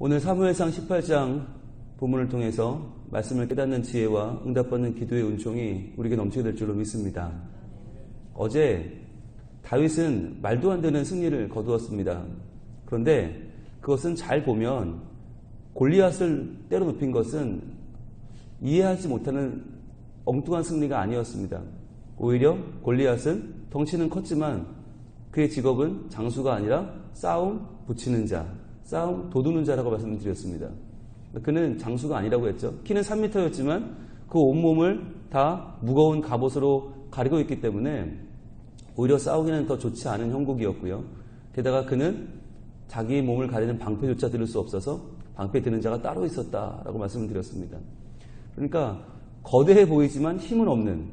오늘 사무엘상 18장 본문을 통해서 말씀을 깨닫는 지혜와 응답받는 기도의 은총이 우리에게 넘치게 될 줄로 믿습니다. 어제 다윗은 말도 안 되는 승리를 거두었습니다. 그런데 그것은 잘 보면 골리앗을 때려 눕힌 것은 이해하지 못하는 엉뚱한 승리가 아니었습니다. 오히려 골리앗은 덩치는 컸지만 그의 직업은 장수가 아니라 싸움 붙이는 자, 싸움 도두는 자라고 말씀드렸습니다. 그는 장수가 아니라고 했죠. 키는 3m였지만 그 온몸을 다 무거운 갑옷으로 가리고 있기 때문에 오히려 싸우기는 더 좋지 않은 형국이었고요. 게다가 그는 자기 몸을 가리는 방패조차 들을 수 없어서 방패 드는 자가 따로 있었다라고 말씀을 드렸습니다. 그러니까 거대해 보이지만 힘은 없는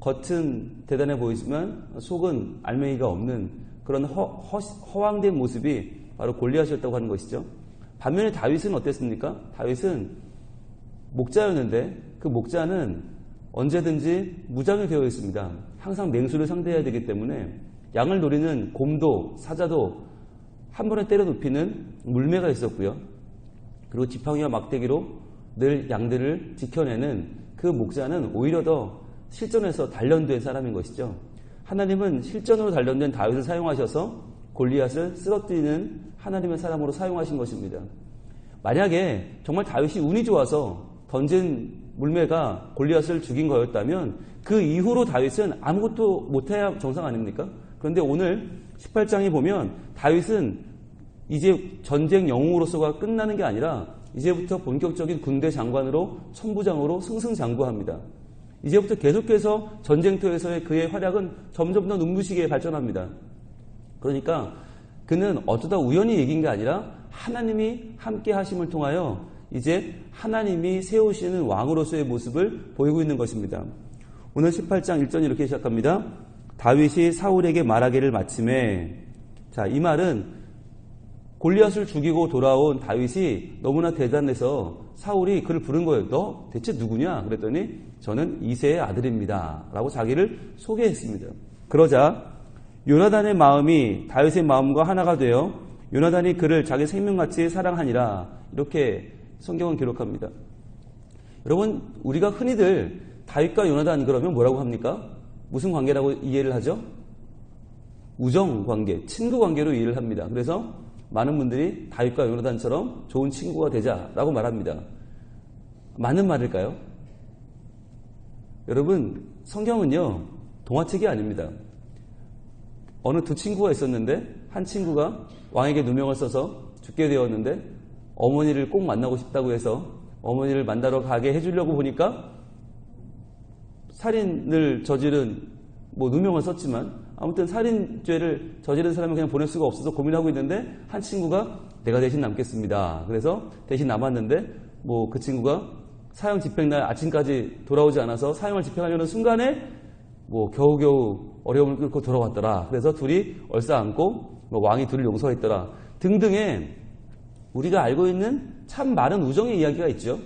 겉은 대단해 보이지만 속은 알맹이가 없는 그런 허, 허, 황된 모습이 바로 골리앗이었다고 하는 것이죠. 반면에 다윗은 어땠습니까? 다윗은 목자였는데 그 목자는 언제든지 무장이 되어 있습니다. 항상 맹수를 상대해야 되기 때문에 양을 노리는 곰도 사자도 한 번에 때려 눕히는 물매가 있었고요. 그리고 지팡이와 막대기로 늘 양들을 지켜내는 그 목자는 오히려 더 실전에서 단련된 사람인 것이죠. 하나님은 실전으로 단련된 다윗을 사용하셔서 골리앗을 쓰러뜨리는 하나님의 사람으로 사용하신 것입니다. 만약에 정말 다윗이 운이 좋아서 던진 물매가 골리앗을 죽인 거였다면 그 이후로 다윗은 아무것도 못해야 정상 아닙니까? 그런데 오늘 18장에 보면 다윗은 이제 전쟁 영웅으로서가 끝나는 게 아니라 이제부터 본격적인 군대 장관으로 천부장으로 승승장구합니다. 이제부터 계속해서 전쟁터에서의 그의 활약은 점점 더 눈부시게 발전합니다. 그러니까 그는 어쩌다 우연히 이긴 게 아니라 하나님이 함께 하심을 통하여 이제 하나님이 세우시는 왕으로서의 모습을 보이고 있는 것입니다. 오늘 18장 1절 이렇게 시작합니다. 다윗이 사울에게 말하기를 마침에 자, 이 말은 골리앗을 죽이고 돌아온 다윗이 너무나 대단해서 사울이 그를 부른 거예요. 너 대체 누구냐? 그랬더니 저는 이세의 아들입니다. 라고 자기를 소개했습니다. 그러자 요나단의 마음이 다윗의 마음과 하나가 되어 요나단이 그를 자기 생명같이 사랑하니라. 이렇게 성경은 기록합니다. 여러분, 우리가 흔히들 다윗과 요나단 그러면 뭐라고 합니까? 무슨 관계라고 이해를 하죠? 우정 관계, 친구 관계로 이해를 합니다. 그래서 많은 분들이 다윗과 요나단처럼 좋은 친구가 되자라고 말합니다. 맞는 말일까요? 여러분, 성경은요, 동화책이 아닙니다. 어느 두 친구가 있었는데, 한 친구가 왕에게 누명을 써서 죽게 되었는데, 어머니를 꼭 만나고 싶다고 해서 어머니를 만나러 가게 해주려고 보니까, 살인을 저지른, 뭐, 누명을 썼지만, 아무튼 살인죄를 저지른 사람을 그냥 보낼 수가 없어서 고민하고 있는데, 한 친구가 내가 대신 남겠습니다. 그래서 대신 남았는데, 뭐, 그 친구가 사형 집행 날 아침까지 돌아오지 않아서 사형을 집행하려는 순간에 뭐 겨우겨우 어려움을 끌고 돌아왔더라. 그래서 둘이 얼싸안고 뭐 왕이 둘을 용서했더라. 등등의 우리가 알고 있는 참 많은 우정의 이야기가 있죠.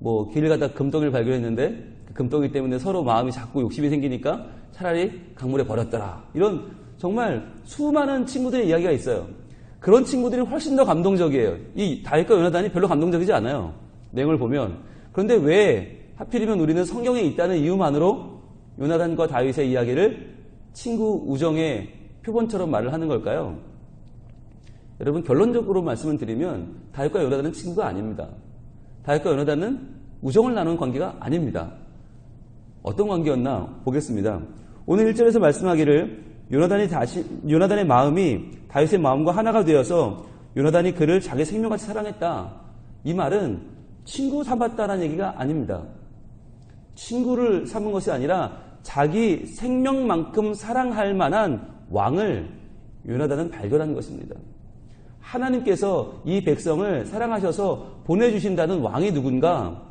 뭐길 가다 금덩이를 발견했는데 그 금덩이 때문에 서로 마음이 자꾸 욕심이 생기니까 차라리 강물에 버렸더라. 이런 정말 수많은 친구들의 이야기가 있어요. 그런 친구들이 훨씬 더 감동적이에요. 이 다윗과 요나단이 별로 감동적이지 않아요. 내용을 보면 그런데 왜 하필이면 우리는 성경에 있다는 이유만으로 요나단과 다윗의 이야기를 친구 우정의 표본처럼 말을 하는 걸까요? 여러분 결론적으로 말씀을 드리면 다윗과 요나단은 친구가 아닙니다. 다윗과 요나단은 우정을 나누는 관계가 아닙니다. 어떤 관계였나 보겠습니다. 오늘 1절에서 말씀하기를 요나단이 다시 요나단의 마음이 다윗의 마음과 하나가 되어서 요나단이 그를 자기 생명같이 사랑했다. 이 말은 친구 삼았다는 얘기가 아닙니다. 친구를 삼은 것이 아니라 자기 생명만큼 사랑할 만한 왕을 요나단은 발견한 것입니다. 하나님께서 이 백성을 사랑하셔서 보내주신다는 왕이 누군가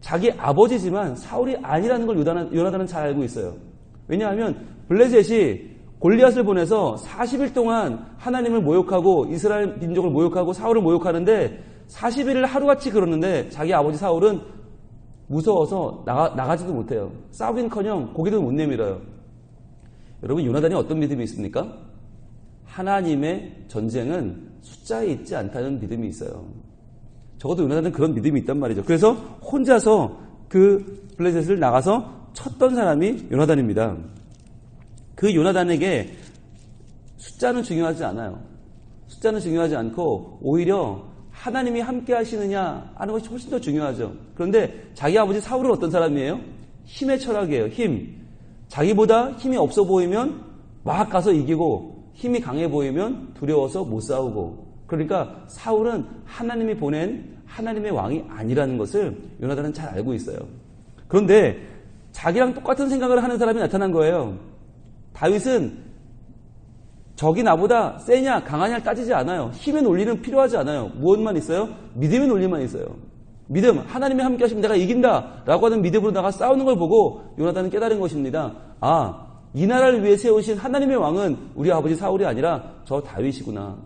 자기 아버지지만 사울이 아니라는 걸 요나단은 잘 알고 있어요. 왜냐하면 블레셋이 골리앗을 보내서 40일 동안 하나님을 모욕하고 이스라엘 민족을 모욕하고 사울을 모욕하는데 40일을 하루같이 그러는데 자기 아버지 사울은 무서워서 나가, 나가지도 못해요. 싸우긴커녕 고개도 못 내밀어요. 여러분 요나단이 어떤 믿음이 있습니까? 하나님의 전쟁은 숫자에 있지 않다는 믿음이 있어요. 적어도 요나단은 그런 믿음이 있단 말이죠. 그래서 혼자서 그 블레셋을 나가서 쳤던 사람이 요나단입니다. 그 요나단에게 숫자는 중요하지 않아요. 숫자는 중요하지 않고 오히려 하나님이 함께 하시느냐 하는 것이 훨씬 더 중요하죠. 그런데 자기 아버지 사울은 어떤 사람이에요? 힘의 철학이에요. 힘. 자기보다 힘이 없어 보이면 막 가서 이기고 힘이 강해 보이면 두려워서 못 싸우고 그러니까 사울은 하나님이 보낸 하나님의 왕이 아니라는 것을 요나단은 잘 알고 있어요. 그런데 자기랑 똑같은 생각을 하는 사람이 나타난 거예요. 다윗은 적이 나보다 세냐 강하냐 따지지 않아요. 힘의 논리는 필요하지 않아요. 무엇만 있어요? 믿음의 논리만 있어요. 믿음, 하나님이 함께 하시면 내가 이긴다 라고 하는 믿음으로 나가 싸우는 걸 보고 요나단은 깨달은 것입니다. 아, 이 나라를 위해 세우신 하나님의 왕은 우리 아버지 사울이 아니라 저 다윗이구나.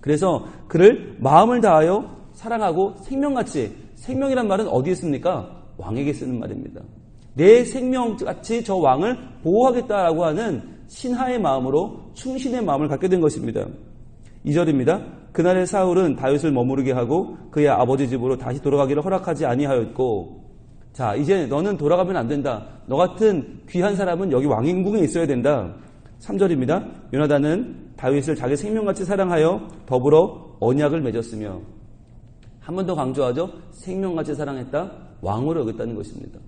그래서 그를 마음을 다하여 사랑하고 생명같이 생명이란 말은 어디에 씁니까? 왕에게 쓰는 말입니다. 내 생명같이 저 왕을 보호하겠다라고 하는 신하의 마음으로 충신의 마음을 갖게 된 것입니다. 2절입니다. 그날의 사울은 다윗을 머무르게 하고 그의 아버지 집으로 다시 돌아가기를 허락하지 아니하였고 자 이제 너는 돌아가면 안 된다. 너 같은 귀한 사람은 여기 왕인궁에 있어야 된다. 3절입니다. 요나단은 다윗을 자기 생명같이 사랑하여 더불어 언약을 맺었으며 한 번 더 강조하죠. 생명같이 사랑했다. 왕으로 여겼다는 것입니다.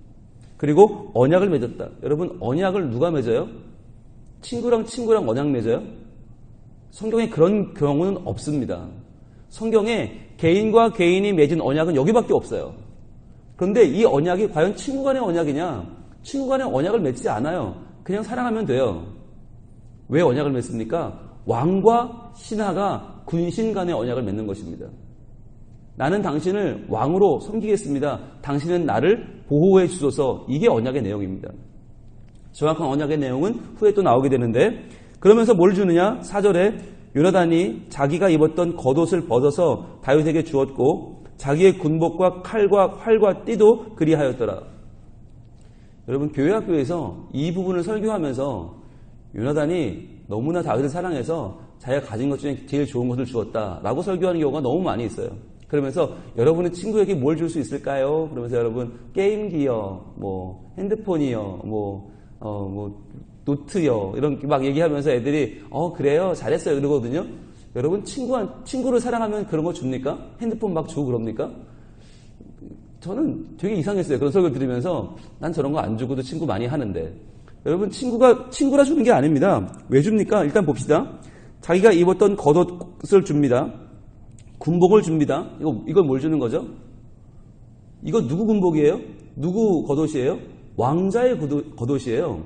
그리고 언약을 맺었다. 여러분 언약을 누가 맺어요? 친구랑 친구랑 언약 맺어요? 성경에 그런 경우는 없습니다. 성경에 개인과 개인이 맺은 언약은 여기밖에 없어요. 그런데 이 언약이 과연 친구 간의 언약이냐? 친구 간의 언약을 맺지 않아요. 그냥 사랑하면 돼요. 왜 언약을 맺습니까? 왕과 신하가 군신 간의 언약을 맺는 것입니다. 나는 당신을 왕으로 섬기겠습니다. 당신은 나를 보호해 주소서. 이게 언약의 내용입니다. 정확한 언약의 내용은 후에 또 나오게 되는데 그러면서 뭘 주느냐? 4절에 요나단이 자기가 입었던 겉옷을 벗어서 다윗에게 주었고 자기의 군복과 칼과 활과 띠도 그리하였더라. 여러분 교회 학교에서 이 부분을 설교하면서 요나단이 너무나 다윗을 사랑해서 자기가 가진 것 중에 제일 좋은 것을 주었다라고 설교하는 경우가 너무 많이 있어요. 그러면서 여러분의 친구에게 뭘 줄 수 있을까요? 그러면서 여러분 게임기요, 뭐 핸드폰이요, 뭐 어, 뭐, 노트요. 이런 막 얘기하면서 애들이, 어, 그래요. 잘했어요. 이러거든요. 여러분, 친구, 친구를 사랑하면 그런 거 줍니까? 핸드폰 막 주고 그럽니까? 저는 되게 이상했어요. 그런 설교 들으면서 난 저런 거 안 주고도 친구 많이 하는데. 여러분, 친구가, 친구라 주는 게 아닙니다. 왜 줍니까? 일단 봅시다. 자기가 입었던 겉옷을 줍니다. 군복을 줍니다. 이거, 이건 뭘 주는 거죠? 이거 누구 군복이에요? 누구 겉옷이에요? 왕자의 겉옷이에요.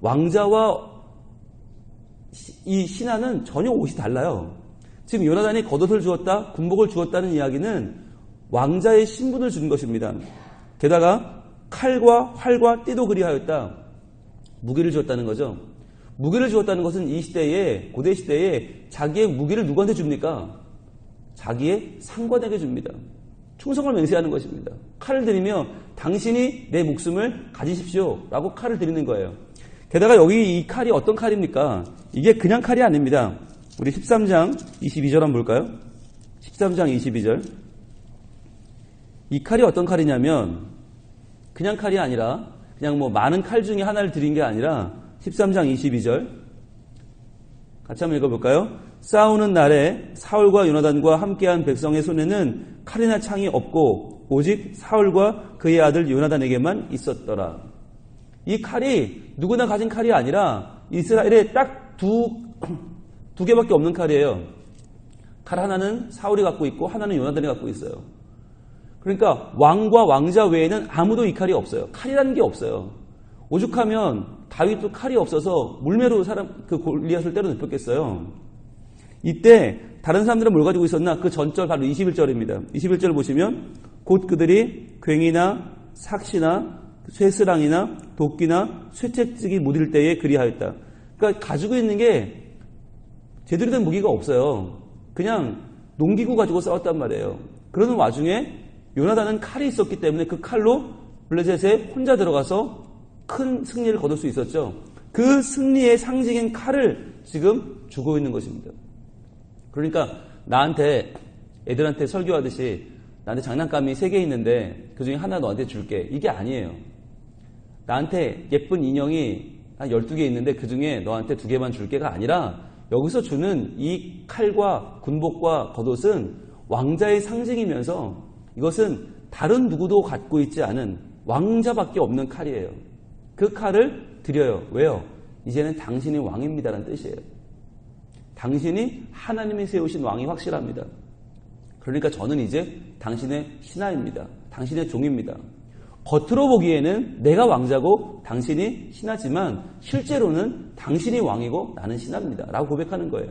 왕자와 이 신하는 전혀 옷이 달라요. 지금 요나단이 겉옷을 주었다, 군복을 주었다는 이야기는 왕자의 신분을 준 것입니다. 게다가 칼과 활과 띠도 그리하였다. 무기를 주었다는 거죠. 무기를 주었다는 것은 이 시대에 고대 시대에 자기의 무기를 누구한테 줍니까? 자기의 상관에게 줍니다. 충성을 맹세하는 것입니다. 칼을 들이며 당신이 내 목숨을 가지십시오. 라고 칼을 드리는 거예요. 게다가 여기 이 칼이 어떤 칼입니까? 이게 그냥 칼이 아닙니다. 우리 13장 22절 한번 볼까요? 13장 22절. 이 칼이 어떤 칼이냐면 그냥 칼이 아니라 그냥 뭐 많은 칼 중에 하나를 드린 게 아니라 13장 22절 같이 한번 읽어볼까요? 싸우는 날에 사울과 요나단과 함께한 백성의 손에는 칼이나 창이 없고 오직 사울과 그의 아들 요나단에게만 있었더라. 이 칼이 누구나 가진 칼이 아니라 이스라엘에 딱 두, 두 개밖에 없는 칼이에요. 칼 하나는 사울이 갖고 있고 하나는 요나단이 갖고 있어요. 그러니까 왕과 왕자 외에는 아무도 이 칼이 없어요. 칼이라는 게 없어요. 오죽하면 다윗도 칼이 없어서 물매로 사람 그 골리앗을 때려 눕혔겠어요. 이때 다른 사람들은 뭘 가지고 있었나? 그 전절 바로 21절입니다. 21절 보시면 곧 그들이 괭이나 삭시나 쇠스랑이나 도끼나 쇠책찍이 못일 때에 그리하였다. 그러니까 가지고 있는 게 제대로 된 무기가 없어요. 그냥 농기구 가지고 싸웠단 말이에요. 그러는 와중에 요나단은 칼이 있었기 때문에 그 칼로 블레셋에 혼자 들어가서 큰 승리를 거둘 수 있었죠. 그 승리의 상징인 칼을 지금 주고 있는 것입니다. 그러니까 나한테 애들한테 설교하듯이 나한테 장난감이 세 개 있는데 그 중에 하나 너한테 줄게. 이게 아니에요. 나한테 예쁜 인형이 한 12개 있는데 그 중에 너한테 두 개만 줄게가 아니라 여기서 주는 이 칼과 군복과 겉옷은 왕자의 상징이면서 이것은 다른 누구도 갖고 있지 않은 왕자밖에 없는 칼이에요. 그 칼을 드려요. 왜요? 이제는 당신이 왕입니다라는 뜻이에요. 당신이 하나님이 세우신 왕이 확실합니다. 그러니까 저는 이제 당신의 신하입니다. 당신의 종입니다. 겉으로 보기에는 내가 왕자고 당신이 신하지만 실제로는 당신이 왕이고 나는 신하입니다. 라고 고백하는 거예요.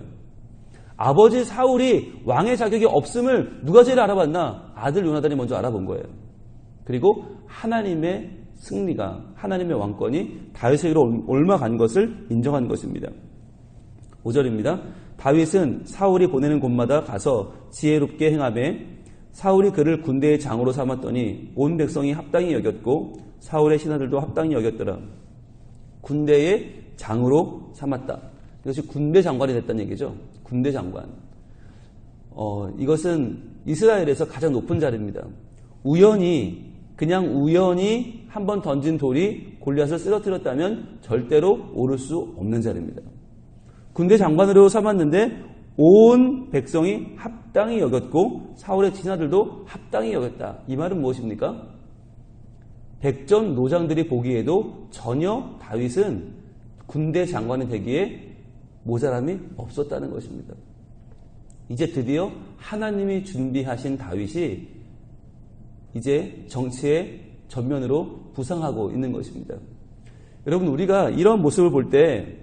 아버지 사울이 왕의 자격이 없음을 누가 제일 알아봤나? 아들 요나단이 먼저 알아본 거예요. 그리고 하나님의 승리가 하나님의 왕권이 다윗에게로 옮아간 것을 인정한 것입니다. 5절입니다. 다윗은 사울이 보내는 곳마다 가서 지혜롭게 행함에 사울이 그를 군대의 장으로 삼았더니 온 백성이 합당히 여겼고 사울의 신하들도 합당히 여겼더라. 군대의 장으로 삼았다. 이것이 군대 장관이 됐다는 얘기죠. 군대 장관. 어, 이것은 이스라엘에서 가장 높은 자리입니다. 우연히 그냥 우연히 한 번 던진 돌이 골리앗을 쓰러뜨렸다면 절대로 오를 수 없는 자리입니다. 군대 장관으로 삼았는데 온 백성이 합당히 여겼고 사울의 친아들도 합당히 여겼다. 이 말은 무엇입니까? 백전 노장들이 보기에도 전혀 다윗은 군대 장관이 되기에 모자람이 없었다는 것입니다. 이제 드디어 하나님이 준비하신 다윗이 이제 정치의 전면으로 부상하고 있는 것입니다. 여러분 우리가 이런 모습을 볼 때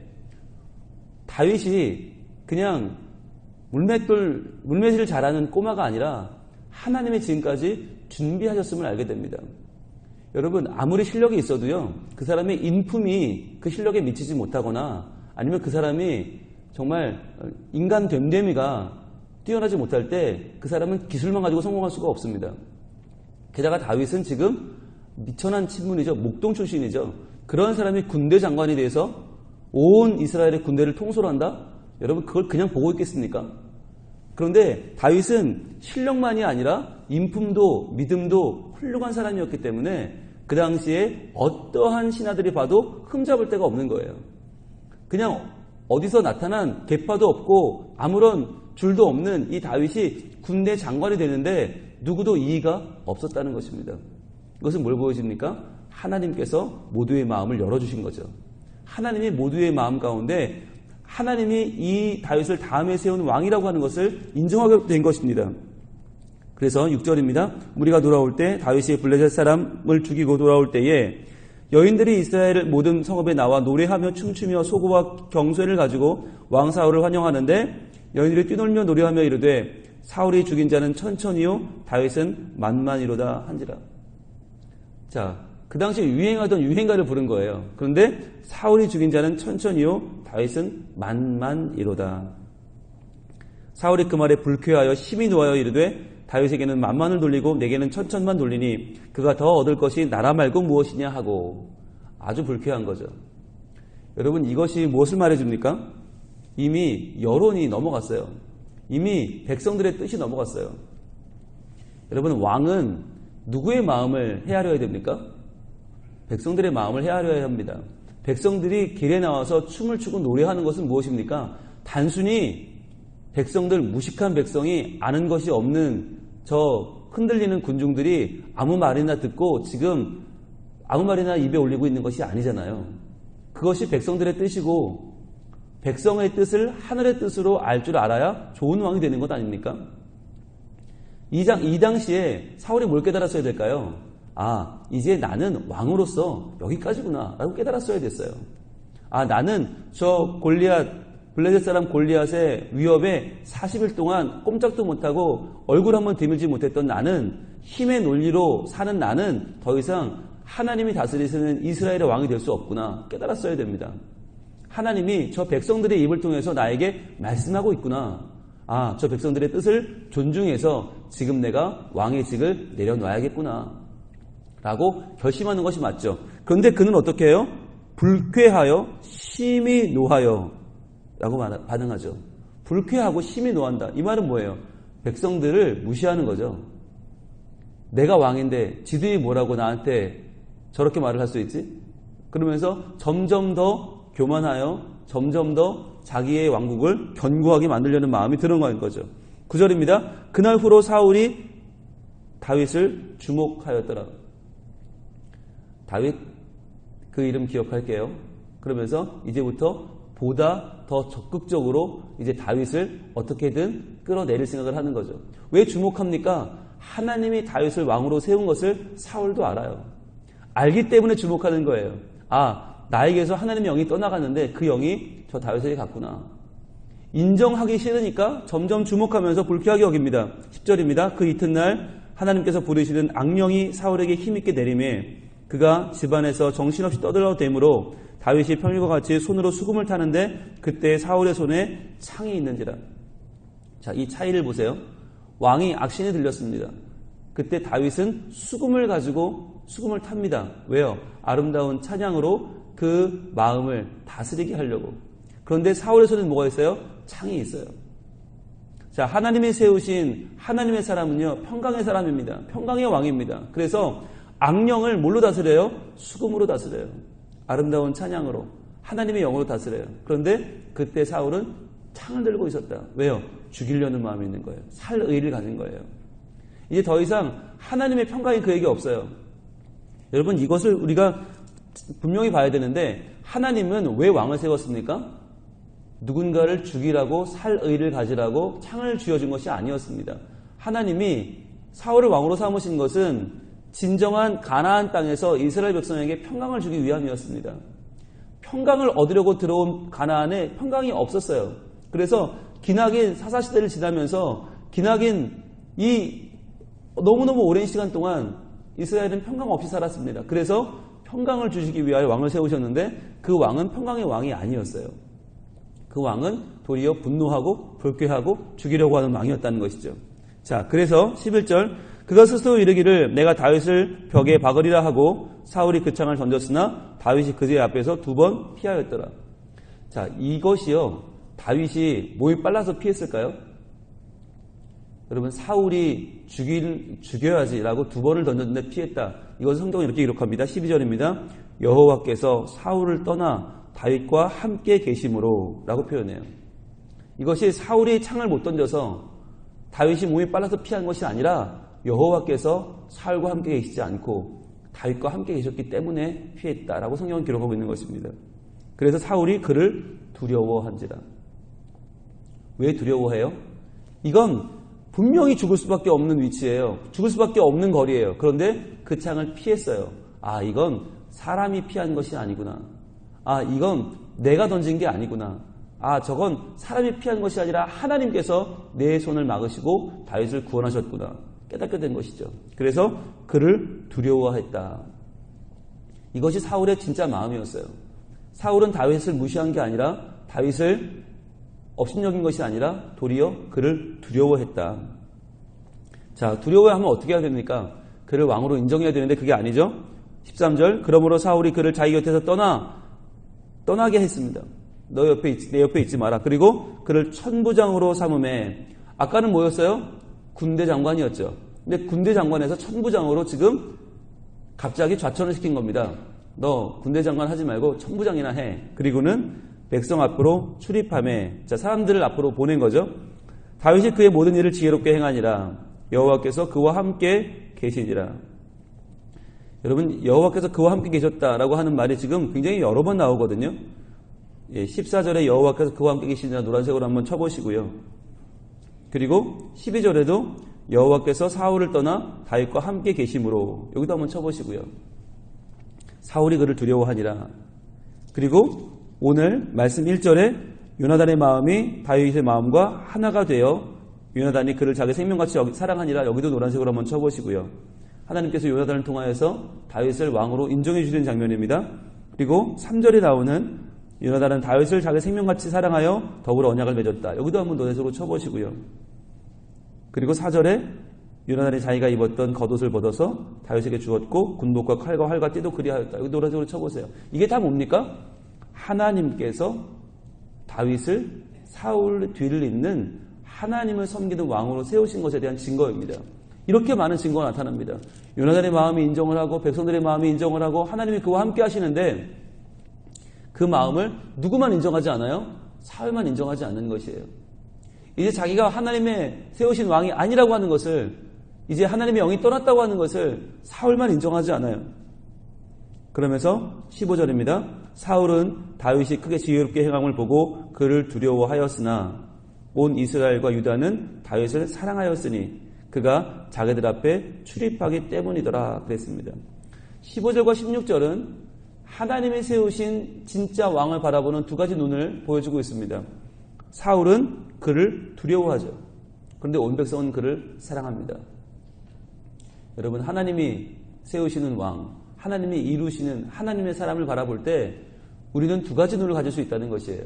다윗이 그냥 물맷돌 물매질을 잘하는 꼬마가 아니라 하나님이 지금까지 준비하셨음을 알게 됩니다. 여러분 아무리 실력이 있어도요 그 사람의 인품이 그 실력에 미치지 못하거나 아니면 그 사람이 정말 인간 됨됨이가 뛰어나지 못할 때 그 사람은 기술만 가지고 성공할 수가 없습니다. 게다가 다윗은 지금 미천한 친문이죠. 목동 출신이죠. 그런 사람이 군대 장관이 돼서 온 이스라엘의 군대를 통솔한다? 여러분 그걸 그냥 보고 있겠습니까? 그런데 다윗은 실력만이 아니라 인품도 믿음도 훌륭한 사람이었기 때문에 그 당시에 어떠한 신하들이 봐도 흠잡을 데가 없는 거예요. 그냥 어디서 나타난 개파도 없고 아무런 줄도 없는 이 다윗이 군대 장관이 되는데 누구도 이의가 없었다는 것입니다. 이것은 뭘 보여줍니까? 하나님께서 모두의 마음을 열어주신 거죠. 하나님이 모두의 마음 가운데 하나님이 이 다윗을 다음에 세운 왕이라고 하는 것을 인정하게 된 것입니다. 그래서 6절입니다. 무리가 돌아올 때 다윗이 블레셋 사람을 죽이고 돌아올 때에 여인들이 이스라엘 모든 성읍에 나와 노래하며 춤추며 소고와 경쇠를 가지고 왕 사울을 환영하는데 여인들이 뛰놀며 노래하며 이르되 사울이 죽인 자는 천천히요 다윗은 만만이로다 한지라. 자, 그 당시 유행하던 유행가를 부른 거예요. 그런데 사울이 죽인 자는 천천히요 다윗은 만만이로다. 사울이 그 말에 불쾌하여 심히 놓아여 이르되 다윗에게는 만만을 돌리고 내게는 천천만 돌리니 그가 더 얻을 것이 나라 말고 무엇이냐 하고 아주 불쾌한 거죠. 여러분 이것이 무엇을 말해줍니까? 이미 여론이 넘어갔어요. 이미 백성들의 뜻이 넘어갔어요. 여러분 왕은 누구의 마음을 헤아려야 됩니까? 백성들의 마음을 헤아려야 합니다. 백성들이 길에 나와서 춤을 추고 노래하는 것은 무엇입니까? 단순히 백성들 무식한 백성이 아는 것이 없는 저 흔들리는 군중들이 아무 말이나 듣고 지금 아무 말이나 입에 올리고 있는 것이 아니잖아요. 그것이 백성들의 뜻이고 백성의 뜻을 하늘의 뜻으로 알 줄 알아야 좋은 왕이 되는 것 아닙니까? 이, 장, 이 당시에 사울이 뭘 깨달았어야 될까요? 아, 이제 나는 왕으로서 여기까지구나. 라고 깨달았어야 됐어요. 아, 나는 저 골리앗, 블레셋 사람 골리앗의 위협에 40일 동안 꼼짝도 못하고 얼굴 한번 드밀지 못했던 나는 힘의 논리로 사는 나는 더 이상 하나님이 다스리시는 이스라엘의 왕이 될 수 없구나. 깨달았어야 됩니다. 하나님이 저 백성들의 입을 통해서 나에게 말씀하고 있구나. 아, 저 백성들의 뜻을 존중해서 지금 내가 왕의 직을 내려놔야겠구나. 라고 결심하는 것이 맞죠. 그런데 그는 어떻게 해요? 불쾌하여 심히 노하여 라고 말- 반응하죠. 불쾌하고 심히 노한다. 이 말은 뭐예요? 백성들을 무시하는 거죠. 내가 왕인데 지들이 뭐라고 나한테 저렇게 말을 할 수 있지? 그러면서 점점 더 교만하여 점점 더 자기의 왕국을 견고하게 만들려는 마음이 드는 거죠. 9절입니다. 그날 후로 사울이 다윗을 주목하였더라. 다윗 그 이름 기억할게요. 그러면서 이제부터 보다 더 적극적으로 이제 다윗을 어떻게든 끌어내릴 생각을 하는 거죠. 왜 주목합니까? 하나님이 다윗을 왕으로 세운 것을 사울도 알아요. 알기 때문에 주목하는 거예요. 아, 나에게서 하나님의 영이 떠나갔는데 그 영이 저 다윗에게 갔구나. 인정하기 싫으니까 점점 주목하면서 불쾌하게 여깁니다. 10절입니다. 그 이튿날 하나님께서 부르시는 악령이 사울에게 힘있게 내림에 그가 집안에서 정신없이 떠들어 대므로 다윗이 평일과 같이 손으로 수금을 타는데 그때 사울의 손에 창이 있는지라. 자, 이 차이를 보세요. 왕이 악신이 들렸습니다. 그때 다윗은 수금을 가지고 수금을 탑니다. 왜요? 아름다운 찬양으로 그 마음을 다스리게 하려고. 그런데 사울의 손에 뭐가 있어요? 창이 있어요. 자, 하나님이 세우신 하나님의 사람은요, 평강의 사람입니다. 평강의 왕입니다. 그래서 악령을 뭘로 다스려요? 수금으로 다스려요. 아름다운 찬양으로. 하나님의 영으로 다스려요. 그런데 그때 사울은 창을 들고 있었다. 왜요? 죽이려는 마음이 있는 거예요. 살 의를 가진 거예요. 이제 더 이상 하나님의 평강이 그에게 없어요. 여러분, 이것을 우리가 분명히 봐야 되는데, 하나님은 왜 왕을 세웠습니까? 누군가를 죽이라고 살 의를 가지라고 창을 쥐어준 것이 아니었습니다. 하나님이 사울을 왕으로 삼으신 것은 진정한 가나안 땅에서 이스라엘 백성에게 평강을 주기 위함이었습니다. 평강을 얻으려고 들어온 가나안에 평강이 없었어요. 그래서 기나긴 사사시대를 지나면서 기나긴 이 너무너무 오랜 시간 동안 이스라엘은 평강 없이 살았습니다. 그래서 평강을 주시기 위하여 왕을 세우셨는데 그 왕은 평강의 왕이 아니었어요. 그 왕은 도리어 분노하고 불쾌하고 죽이려고 하는 왕이었다는 것이죠. 자, 그래서 11절 그가 스스로 이르기를 내가 다윗을 벽에 박으리라 하고 사울이 그 창을 던졌으나 다윗이 그의 앞에서 두 번 피하였더라. 자, 이것이요. 다윗이 몸이 빨라서 피했을까요? 여러분 사울이 죽일 죽여야지라고 두 번을 던졌는데 피했다. 이것은 성경에 이렇게 기록합니다. 12절입니다. 여호와께서 사울을 떠나 다윗과 함께 계심으로라고 표현해요. 이것이 사울이 창을 못 던져서 다윗이 몸이 빨라서 피한 것이 아니라 여호와께서 사울과 함께 계시지 않고 다윗과 함께 계셨기 때문에 피했다라고 성경은 기록하고 있는 것입니다. 그래서 사울이 그를 두려워한지라. 왜 두려워해요? 이건 분명히 죽을 수밖에 없는 위치예요. 죽을 수밖에 없는 거리예요. 그런데 그 창을 피했어요. 아, 이건 사람이 피한 것이 아니구나. 아, 이건 내가 던진 게 아니구나. 아, 저건 사람이 피한 것이 아니라 하나님께서 내 손을 막으시고 다윗을 구원하셨구나. 깨닫게 된 것이죠. 그래서 그를 두려워했다. 이것이 사울의 진짜 마음이었어요. 사울은 다윗을 무시한 게 아니라 다윗을 업신여긴 것이 아니라 도리어 그를 두려워했다. 자, 두려워하면 어떻게 해야 됩니까? 그를 왕으로 인정해야 되는데 그게 아니죠. 13절 그러므로 사울이 그를 자기 곁에서 떠나 떠나게 했습니다. 너 옆에 있지, 내 옆에 있지 마라. 그리고 그를 천부장으로 삼음에 아까는 뭐였어요? 군대 장관이었죠. 근데 군대 장관에서 천부장으로 지금 갑자기 좌천을 시킨 겁니다. 너 군대 장관 하지 말고 천부장이나 해. 그리고는 백성 앞으로 출입함에 자 사람들을 앞으로 보낸 거죠. 다윗이 그의 모든 일을 지혜롭게 행하니라 여호와께서 그와 함께 계시니라. 여러분 여호와께서 그와 함께 계셨다라고 하는 말이 지금 굉장히 여러 번 나오거든요. 예, 14절에 여호와께서 그와 함께 계시니라 노란색으로 한번 쳐보시고요. 그리고 12절에도 여호와께서 사울을 떠나 다윗과 함께 계심으로 여기도 한번 쳐보시고요. 사울이 그를 두려워하니라. 그리고 오늘 말씀 1절에 요나단의 마음이 다윗의 마음과 하나가 되어 요나단이 그를 자기 생명같이 사랑하니라 여기도 노란색으로 한번 쳐보시고요. 하나님께서 요나단을 통하여서 다윗을 왕으로 인정해 주시는 장면입니다. 그리고 3절에 나오는 요나단은 다윗을 자기 생명같이 사랑하여 더불어 언약을 맺었다. 여기도 한번 노란색으로 쳐보시고요. 그리고 4절에 요나단이 자기가 입었던 겉옷을 벗어서 다윗에게 주었고 군복과 칼과 활과 띠도 그리하였다. 여기 노란색으로 쳐보세요. 이게 다 뭡니까? 하나님께서 다윗을 사울 뒤를 잇는 하나님을 섬기는 왕으로 세우신 것에 대한 증거입니다. 이렇게 많은 증거가 나타납니다. 요나단의 마음이 인정을 하고 백성들의 마음이 인정을 하고 하나님이 그와 함께 하시는데 그 마음을 누구만 인정하지 않아요? 사울만 인정하지 않는 것이에요. 이제 자기가 하나님의 세우신 왕이 아니라고 하는 것을 이제 하나님의 영이 떠났다고 하는 것을 사울만 인정하지 않아요. 그러면서 15절입니다. 사울은 다윗이 크게 지혜롭게 행함을 보고 그를 두려워하였으나 온 이스라엘과 유다는 다윗을 사랑하였으니 그가 자기들 앞에 출입하기 때문이더라 그랬습니다. 15절과 16절은 하나님이 세우신 진짜 왕을 바라보는 두 가지 눈을 보여주고 있습니다. 사울은 그를 두려워하죠. 그런데 온 백성은 그를 사랑합니다. 여러분, 하나님이 세우시는 왕, 하나님이 이루시는 하나님의 사람을 바라볼 때 우리는 두 가지 눈을 가질 수 있다는 것이에요.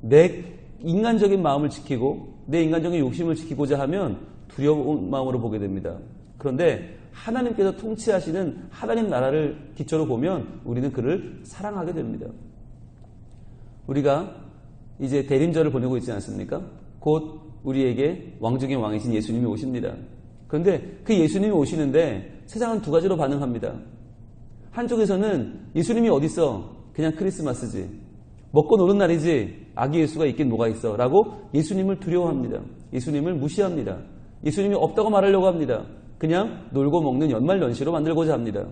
내 인간적인 마음을 지키고 내 인간적인 욕심을 지키고자 하면 두려운 마음으로 보게 됩니다. 그런데 하나님께서 통치하시는 하나님 나라를 기초로 보면 우리는 그를 사랑하게 됩니다. 우리가 이제 대림절을 보내고 있지 않습니까? 곧 우리에게 왕 중의 왕이신 예수님이 오십니다. 그런데 그 예수님이 오시는데 세상은 두 가지로 반응합니다. 한쪽에서는 예수님이 어딨어? 그냥 크리스마스지. 먹고 노는 날이지. 아기 예수가 있긴 뭐가 있어. 라고 예수님을 두려워합니다. 예수님을 무시합니다. 예수님이 없다고 말하려고 합니다. 그냥 놀고 먹는 연말 연시로 만들고자 합니다.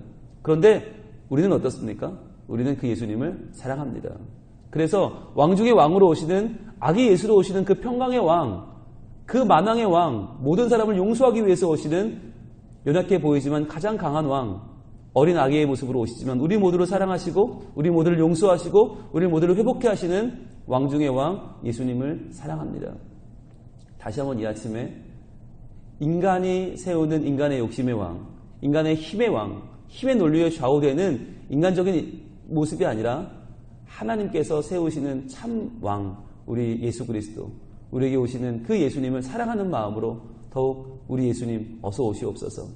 그런데 우리는 어떻습니까? 우리는 그 예수님을 사랑합니다. 그래서 왕 중의 왕으로 오시는 아기 예수로 오시는 그 평강의 왕, 그 만왕의 왕, 모든 사람을 용서하기 위해서 오시는 연약해 보이지만 가장 강한 왕, 어린 아기의 모습으로 오시지만 우리 모두를 사랑하시고 우리 모두를 용서하시고 우리 모두를 회복해 하시는 왕 중의 왕 예수님을 사랑합니다. 다시 한번 이 아침에 인간이 세우는 인간의 욕심의 왕, 인간의 힘의 왕, 힘의 논리에 좌우되는 인간적인 모습이 아니라 하나님께서 세우시는 참 왕, 우리 예수 그리스도, 우리에게 오시는 그 예수님을 사랑하는 마음으로 더욱 우리 예수님 어서 오시옵소서.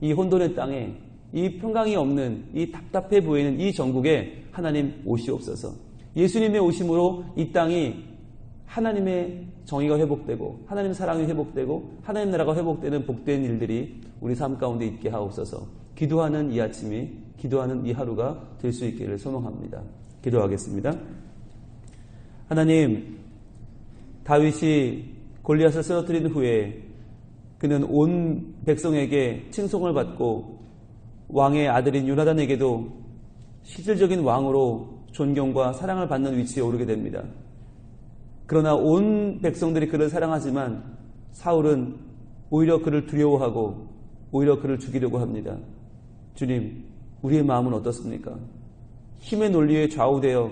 이 혼돈의 땅에 이 평강이 없는 이 답답해 보이는 이 전국에 하나님 오시옵소서. 예수님의 오심으로 이 땅이 하나님의 정의가 회복되고 하나님 사랑이 회복되고 하나님 나라가 회복되는 복된 일들이 우리 삶 가운데 있게 하옵소서. 기도하는 이 아침이 기도하는 이 하루가 될 수 있기를 소망합니다. 기도하겠습니다. 하나님 다윗이 골리앗을 쓰러뜨린 후에 그는 온 백성에게 칭송을 받고 왕의 아들인 유나단에게도 실질적인 왕으로 존경과 사랑을 받는 위치에 오르게 됩니다. 그러나 온 백성들이 그를 사랑하지만 사울은 오히려 그를 두려워하고 오히려 그를 죽이려고 합니다. 주님, 우리의 마음은 어떻습니까? 힘의 논리에 좌우되어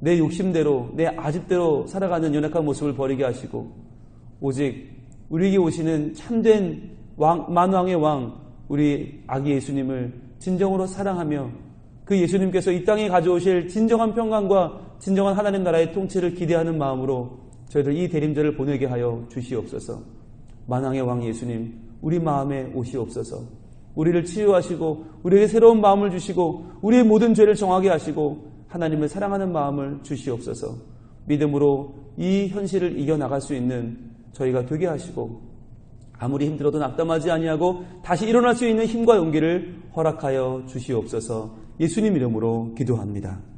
내 욕심대로, 내 아집대로 살아가는 연약한 모습을 버리게 하시고, 오직 우리에게 오시는 참된 왕, 만왕의 왕, 우리 아기 예수님을 진정으로 사랑하며 그 예수님께서 이 땅에 가져오실 진정한 평강과 진정한 하나님 나라의 통치를 기대하는 마음으로 저희들 이 대림절을 보내게 하여 주시옵소서. 만왕의 왕 예수님, 우리 마음에 오시옵소서. 우리를 치유하시고 우리에게 새로운 마음을 주시고 우리의 모든 죄를 정하게 하시고 하나님을 사랑하는 마음을 주시옵소서. 믿음으로 이 현실을 이겨 나갈 수 있는 저희가 되게 하시고 아무리 힘들어도 낙담하지 아니하고 다시 일어날 수 있는 힘과 용기를 허락하여 주시옵소서. 예수님 이름으로 기도합니다.